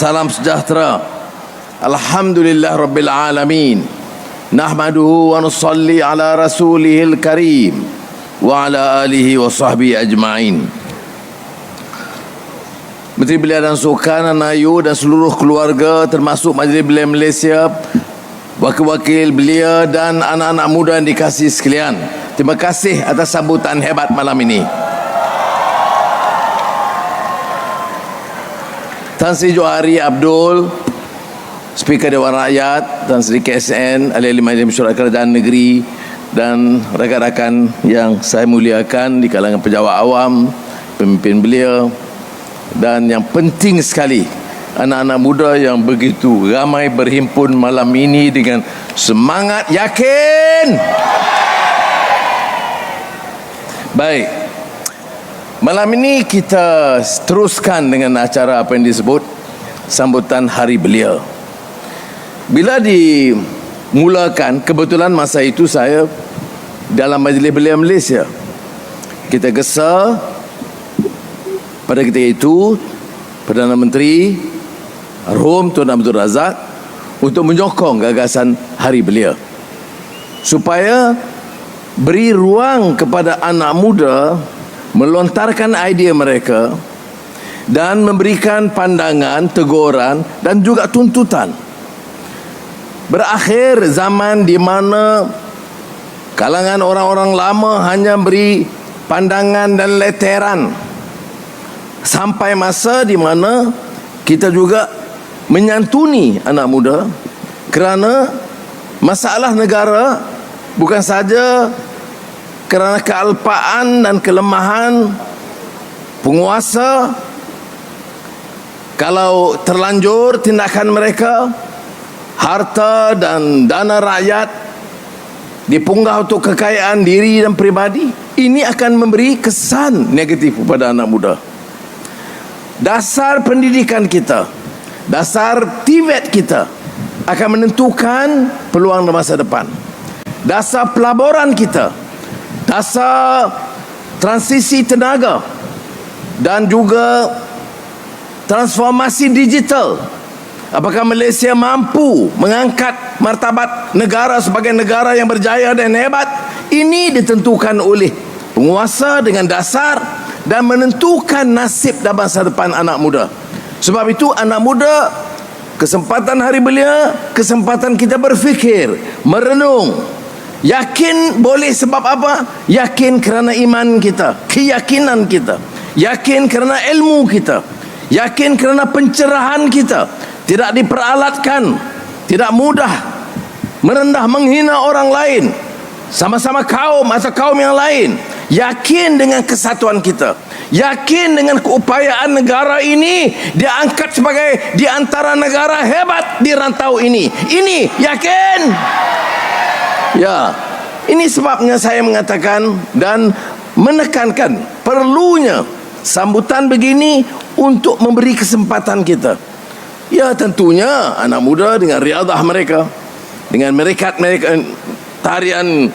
Salam sejahtera. Alhamdulillah Rabbil Alamin. Nahmaduhu wa nusalli ala rasulihil karim. Wa ala alihi wa sahbihi ajma'in. Menteri Belia dan Sukan, Anayu dan seluruh keluarga termasuk Majlis Belia Malaysia, wakil-wakil belia dan anak-anak muda yang dikasih sekalian. Terima kasih atas sambutan hebat malam ini. Tan Sri Johari Abdul Speaker Dewan Rakyat Tan Sri KSN Ahli-ahli Majlis Mesyuarat Kerajaan Negeri dan rakan-rakan yang saya muliakan di kalangan pejabat awam, pemimpin belia dan yang penting sekali anak-anak muda yang begitu ramai berhimpun malam ini dengan semangat yakin. Baik. Malam ini kita teruskan dengan acara apa yang disebut sambutan Hari Belia. Bila dimulakan, kebetulan masa itu saya dalam Majlis Belia Malaysia. Kita gesa pada ketika itu Perdana Menteri Arhum Tuan Abdul Razak untuk menyokong gagasan Hari Belia. Supaya beri ruang kepada anak muda melontarkan idea mereka dan memberikan pandangan, teguran dan juga tuntutan. Berakhir zaman di mana kalangan orang-orang lama hanya beri pandangan dan leteran sampai masa di mana kita juga menyantuni anak muda kerana masalah negara bukan saja kerana kealpaan dan kelemahan penguasa kalau terlanjur tindakan mereka harta dan dana rakyat dipunggah untuk kekayaan diri dan pribadi ini akan memberi kesan negatif kepada anak muda. Dasar pendidikan kita dasar tivet kita akan menentukan peluang masa depan. Dasar pelaburan kita dasar transisi tenaga dan juga transformasi digital. Apakah Malaysia mampu mengangkat martabat negara sebagai negara yang berjaya dan hebat? Ini ditentukan oleh penguasa dengan dasar dan menentukan nasib dan masa depan anak muda. Sebab itu anak muda kesempatan hari belia kesempatan kita berfikir merenung Yakin boleh sebab apa? Yakin kerana iman kita, keyakinan kita. Yakin kerana ilmu kita. Yakin kerana pencerahan kita. Tidak diperalatkan, tidak mudah merendah menghina orang lain. Sama-sama kaum atau kaum yang lain. Yakin dengan kesatuan kita. Yakin dengan keupayaan negara ini diangkat sebagai di antara negara hebat di rantau ini. Ini yakin. Ya, ini sebabnya saya mengatakan dan menekankan perlunya sambutan begini untuk memberi kesempatan kita. Ya tentunya anak muda dengan riadah mereka dengan mereka mereka tarian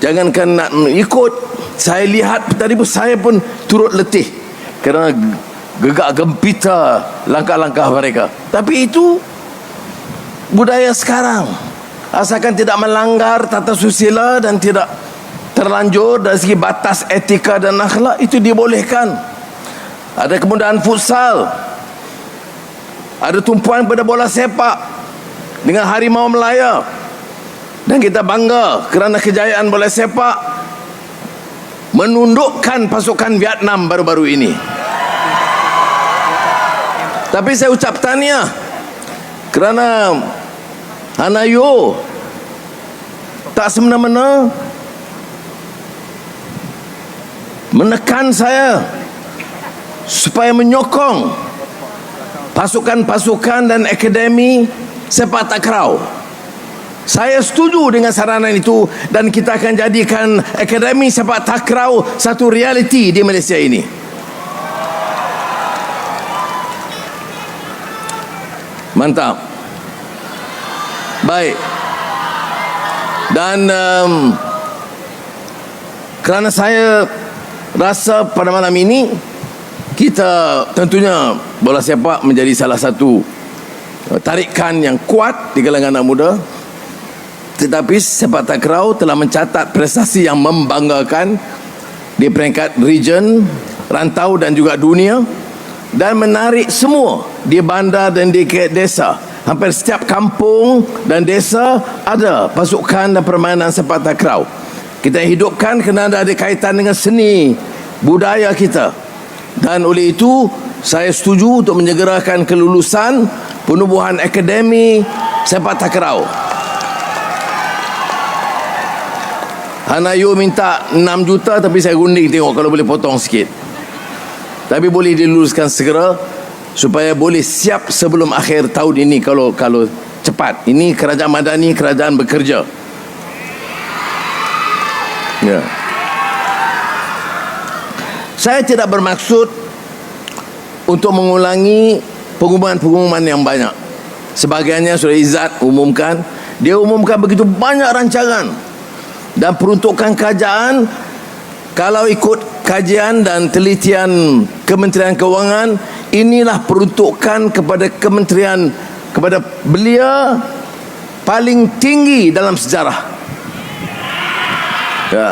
jangankan nak ikut. Saya lihat tadi pun saya pun turut letih kerana gegak gempita langkah-langkah mereka. Tapi itu budaya sekarang asalkan tidak melanggar tata susila dan tidak terlanjur dari segi batas etika dan akhlak itu dibolehkan. Ada kemudahan futsal. Ada tumpuan pada bola sepak dengan harimau Melaya. Dan kita bangga kerana kejayaan bola sepak menundukkan pasukan Vietnam baru-baru ini. Tapi saya ucap tahniah kerana Anayo tak semena-mena menekan saya supaya menyokong pasukan-pasukan dan akademi sepak takraw. Saya setuju dengan saranan itu dan kita akan jadikan akademi sepak takraw satu realiti di Malaysia ini. Mantap. Baik. Dan um, kerana saya rasa pada malam ini kita tentunya bola sepak menjadi salah satu uh, tarikan yang kuat di kalangan anak muda tetapi sepak takraw telah mencatat prestasi yang membanggakan di peringkat region, rantau dan juga dunia dan menarik semua di bandar dan di desa. Hampir setiap kampung dan desa ada pasukan dan permainan sepak takraw. Kita hidupkan kerana ada kaitan dengan seni budaya kita. Dan oleh itu saya setuju untuk menyegerakan kelulusan penubuhan akademi sepak takraw. Hanayu minta 6 juta tapi saya gunding tengok kalau boleh potong sikit. Tapi boleh diluluskan segera supaya boleh siap sebelum akhir tahun ini kalau kalau cepat. Ini kerajaan madani, kerajaan bekerja. Ya. Saya tidak bermaksud untuk mengulangi pengumuman-pengumuman yang banyak. Sebagiannya sudah Izzat umumkan. Dia umumkan begitu banyak rancangan dan peruntukan kerajaan kalau ikut kajian dan telitian Kementerian Keuangan inilah peruntukan kepada kementerian kepada belia paling tinggi dalam sejarah. Ya.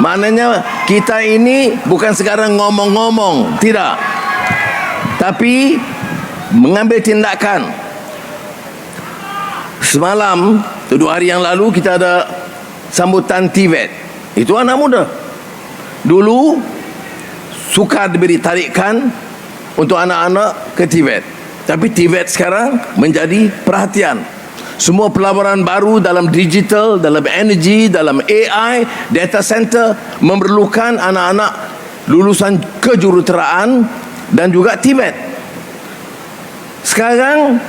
Maknanya kita ini bukan sekarang ngomong-ngomong tidak. Tapi mengambil tindakan. Semalam dua hari yang lalu kita ada sambutan TVET. Itu anak muda. Dulu suka diberi tarikan untuk anak-anak ke TVET tapi TVET sekarang menjadi perhatian. Semua pelaburan baru dalam digital, dalam energi, dalam AI, data center memerlukan anak-anak lulusan kejuruteraan dan juga TVET. Sekarang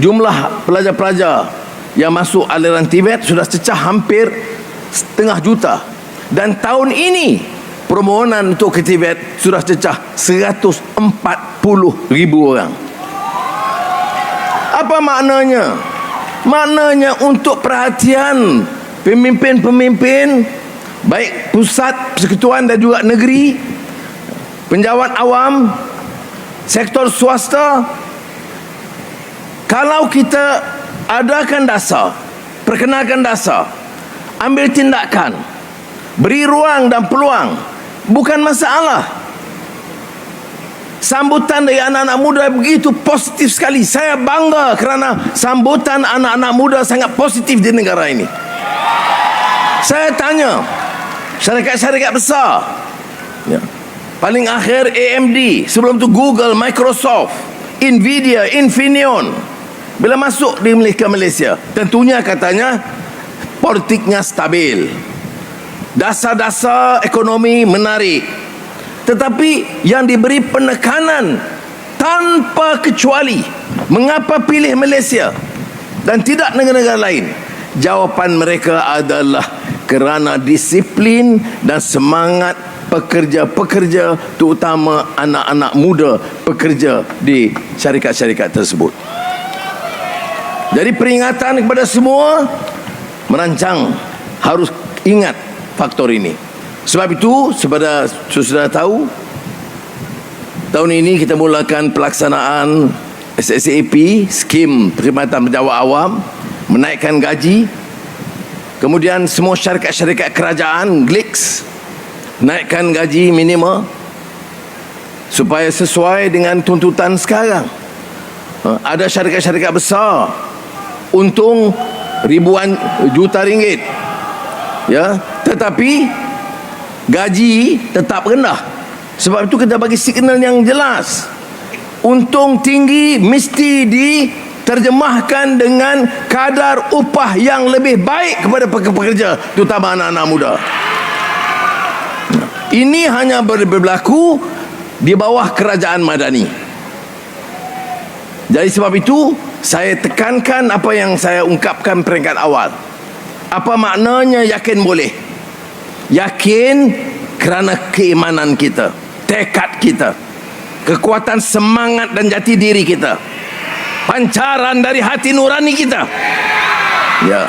jumlah pelajar-pelajar yang masuk aliran TVET sudah cecah hampir setengah juta. Dan tahun ini permohonan untuk ke Tibet sudah cecah 140 ribu orang. Apa maknanya? Maknanya untuk perhatian pemimpin-pemimpin baik pusat persekutuan dan juga negeri penjawat awam sektor swasta kalau kita adakan dasar perkenalkan dasar ambil tindakan beri ruang dan peluang bukan masalah. Sambutan dari anak-anak muda begitu positif sekali. Saya bangga kerana sambutan anak-anak muda sangat positif di negara ini. Saya tanya syarikat-syarikat besar ya. paling akhir AMD sebelum tu Google, Microsoft Nvidia, Infineon bila masuk di Malaysia tentunya katanya politiknya stabil dasar-dasar ekonomi menarik. Tetapi yang diberi penekanan tanpa kecuali mengapa pilih Malaysia dan tidak negara-negara lain? Jawapan mereka adalah kerana disiplin dan semangat pekerja-pekerja terutama anak-anak muda pekerja di syarikat-syarikat tersebut. Jadi peringatan kepada semua merancang harus ingat faktor ini. Sebab itu, sepada sudah tahu, tahun ini kita mulakan pelaksanaan SSAP, skim perkhidmatan penjawat awam, menaikkan gaji, kemudian semua syarikat-syarikat kerajaan, GLIX, naikkan gaji minima supaya sesuai dengan tuntutan sekarang. Ha, ada syarikat-syarikat besar untung ribuan juta ringgit ya tetapi gaji tetap rendah sebab itu kita bagi signal yang jelas untung tinggi mesti diterjemahkan dengan kadar upah yang lebih baik kepada pekerja terutama anak-anak muda ini hanya berlaku di bawah kerajaan madani jadi sebab itu saya tekankan apa yang saya ungkapkan peringkat awal. Apa maknanya yakin boleh? Yakin kerana keimanan kita, tekad kita, kekuatan semangat dan jati diri kita, pancaran dari hati nurani kita. Ya.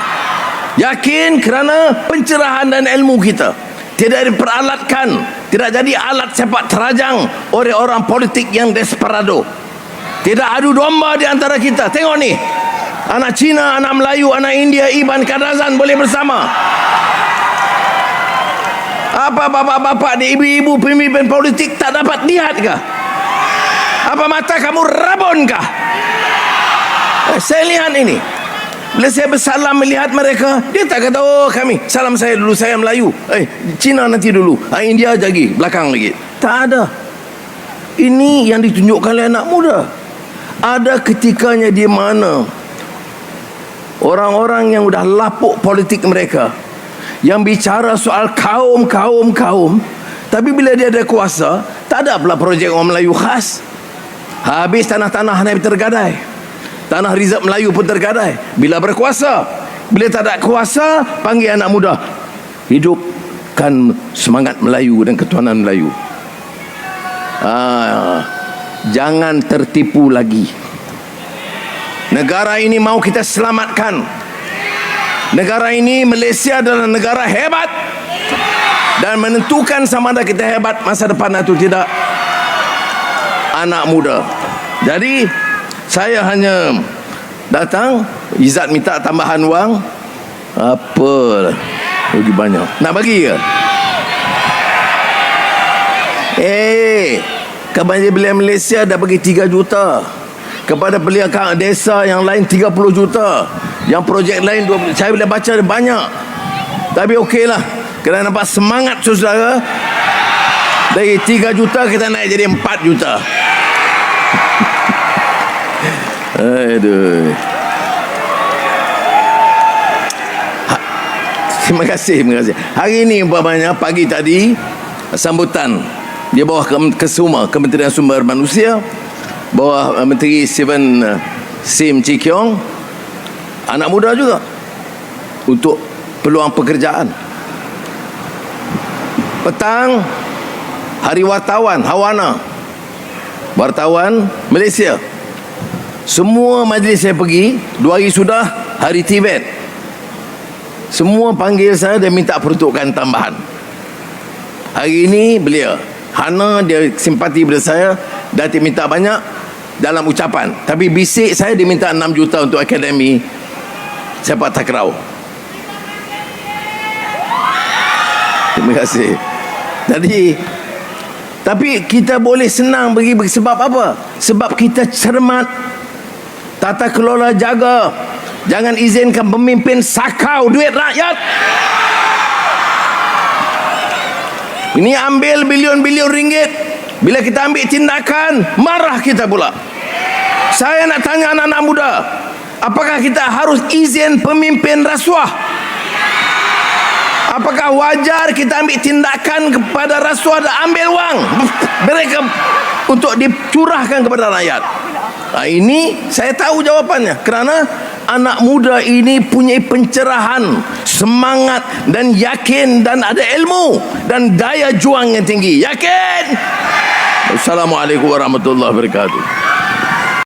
Yakin kerana pencerahan dan ilmu kita tidak diperalatkan, tidak jadi alat sepak terajang oleh orang politik yang desperado. Tidak adu domba di antara kita. Tengok ni. Anak Cina, anak Melayu, anak India, Iban, Kadazan boleh bersama. Apa bapak-bapak di ibu-ibu pemimpin politik tak dapat lihat kah? Apa mata kamu rabun kah? Eh, saya lihat ini. Bila saya bersalam melihat mereka, dia tak kata, oh kami, salam saya dulu, saya Melayu. Eh, Cina nanti dulu. Ah, India lagi, belakang lagi. Tak ada. Ini yang ditunjukkan oleh anak muda. Ada ketikanya di mana orang-orang yang sudah lapuk politik mereka yang bicara soal kaum, kaum, kaum. Tapi bila dia ada kuasa tak ada pula projek orang Melayu khas. Habis tanah-tanah naik tergadai. Tanah Rizab Melayu pun tergadai. Bila berkuasa? Bila tak ada kuasa Panggil anak muda. Hidupkan semangat Melayu dan ketuanan Melayu. Ah, Jangan tertipu lagi. Negara ini mau kita selamatkan Negara ini Malaysia adalah negara hebat. Dan menentukan sama ada kita hebat masa depan atau tidak Anak muda. Jadi saya hanya datang Izzat minta tambahan wang. Apa? Bagi banyak. Nak bagi ke? Eh kepada belia Malaysia dah bagi 3 juta. Kepada belia desa yang lain 30 juta yang projek lain 20, saya boleh baca banyak. Tapi okey lah. Kena nampak semangat saudara. Dari 3 juta kita naik jadi 4 juta. Aduh. Ha, terima kasih, terima kasih. Hari ini umpamanya pagi tadi sambutan. Di bawah Kesuma Kementerian Sumber Manusia. Bawah uh, Menteri Steven uh, Sim Chi Kiong anak muda juga. Untuk peluang pekerjaan. Petang hari wartawan Hawana. Wartawan Malaysia. Semua majlis saya pergi Dua hari sudah Hari Tibet. Semua panggil saya Dan minta peruntukan tambahan. Hari ini beliau Hana dia simpati pada saya dia minta banyak Dalam ucapan. Tapi bisik saya dia minta 6 juta Untuk akademi Sepak takraw Terima kasih. Jadi tapi kita boleh senang bagi sebab apa? Sebab kita cermat Tata kelola jaga. Jangan izinkan pemimpin sakau duit rakyat. Ini ambil bilion-bilion ringgit. Bila kita ambil tindakan Marah kita pula. Saya nak tanya anak-anak muda Apakah kita harus izin pemimpin rasuah Apakah wajar kita ambil tindakan kepada rasuah dan ambil wang mereka untuk dicurahkan kepada rakyat? Ha, ini saya tahu jawapannya kerana anak muda ini punya pencerahan, semangat dan yakin dan ada ilmu dan daya juang yang tinggi. Yakin? Assalamualaikum warahmatullahi wabarakatuh.